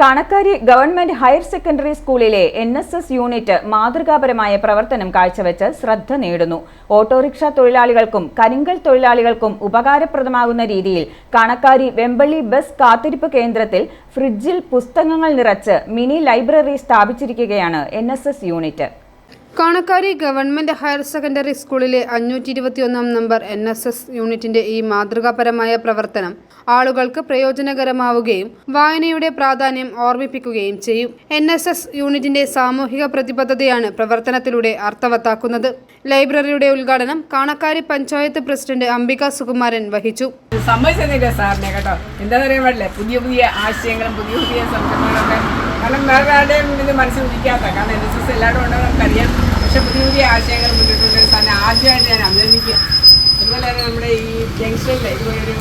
Kanakkari government higher secondary സ്കൂളിലെ N S S unit മാതൃകാപരമായ പ്രവർത്തനം കാഴ്ചവെച്ച് ശ്രദ്ധ നേടുന്നു. ഓട്ടോറിക്ഷ തൊഴിലാളികൾക്കും കരിങ്കൽ തൊഴിലാളികൾക്കും ഉപകാരപ്രദമാകുന്ന രീതിയിൽ കണക്കാരി വെമ്പള്ളി ബസ് കാത്തിരിപ്പ് കേന്ദ്രത്തിൽ ഫ്രിഡ്ജിൽ പുസ്തകങ്ങൾ നിറച്ച് mini library സ്ഥാപിച്ചിരിക്കുകയാണ് N unit. Kanakkari government higher secondary സ്കൂളിലെ അഞ്ഞൂറ്റി ഇരുപത്തിയൊന്നാം നമ്പർ എൻ എസ് എസ് യൂണിറ്റിന്റെ ഈ മാതൃകാപരമായ പ്രവർത്തനം ആളുകൾക്ക് പ്രയോജനകരമാവുകയും വായനയുടെ പ്രാധാന്യം ഓർമ്മിപ്പിക്കുകയും ചെയ്യും. എൻ എസ് എസ് യൂണിറ്റിന്റെ സാമൂഹിക പ്രതിബദ്ധതയാണ് പ്രവർത്തനത്തിലൂടെ അർത്ഥവത്താക്കുന്നത്. ലൈബ്രറിയുടെ ഉദ്ഘാടനം കാണക്കാരി പഞ്ചായത്ത് പ്രസിഡന്റ് അംബിക സുകുമാരൻ വഹിച്ചു. സമ്മതിച്ചതില്ല സാറിനെ കേട്ടോ. എന്താ പറയാ പാടില്ല? പുതിയ പുതിയ ആശയങ്ങളും പുതിയ പുതിയ സംരംഭങ്ങളൊക്കെ ആരുടെയും ഇത് മനസ്സിൽ ഉദിക്കാത്ത കാരണം എൻ എസ് എസ് എല്ലാവരും ഉണ്ടെന്ന് നമുക്കറിയാം പക്ഷെ പുതിയ പുതിയ ആശയങ്ങൾ മുന്നിട്ടുണ്ട്. സാറിനെ ആദ്യമായിട്ട് ഞാൻ അഭിനന്ദിക്കുക. അതുപോലെ തന്നെ നമ്മുടെ ഈ ജംഗ്ഷനിൽ ഇതുപോലൊരു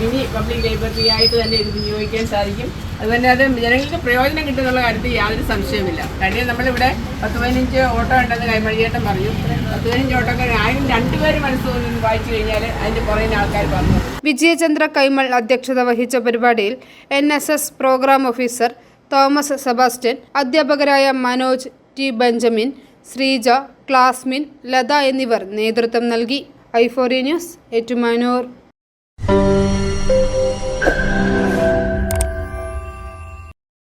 മിനി പബ്ലിക് ലൈബ്രറി ആയിട്ട് തന്നെ ഇത് വിനിയോഗിക്കാൻ സാധിക്കും. അതുപോലെ അത് ജനങ്ങൾക്ക് പ്രയോജനം കിട്ടുന്നുള്ള കാര്യത്തിൽ യാതൊരു സംശയമില്ല കാര്യം നമ്മളിവിടെ പത്ത് പതിനഞ്ച് ഓട്ടോ ഉണ്ടെന്ന് കൈമഴിയേട്ടൻ പറഞ്ഞു. പത്ത് പതിനഞ്ച് ഓട്ടോ ആരും രണ്ടുപേര് മനസ്സുകൊണ്ട് വായിച്ചു കഴിഞ്ഞാൽ അതിന്റെ പുറകിൽ ആൾക്കാർ പറഞ്ഞു. വിജയചന്ദ്ര കൈമൾ അധ്യക്ഷത വഹിച്ച പരിപാടിയിൽ N programme officer Thomas Sebastian അധ്യാപകരായ മനോജ് ടി ബെഞ്ചമിൻ ശ്രീജ ക്ലാസ്മിൻ ലത എന്നിവർ നേതൃത്വം നൽകി. ഐഫോറി ന്യൂസ് ഏറ്റുമാനൂർ.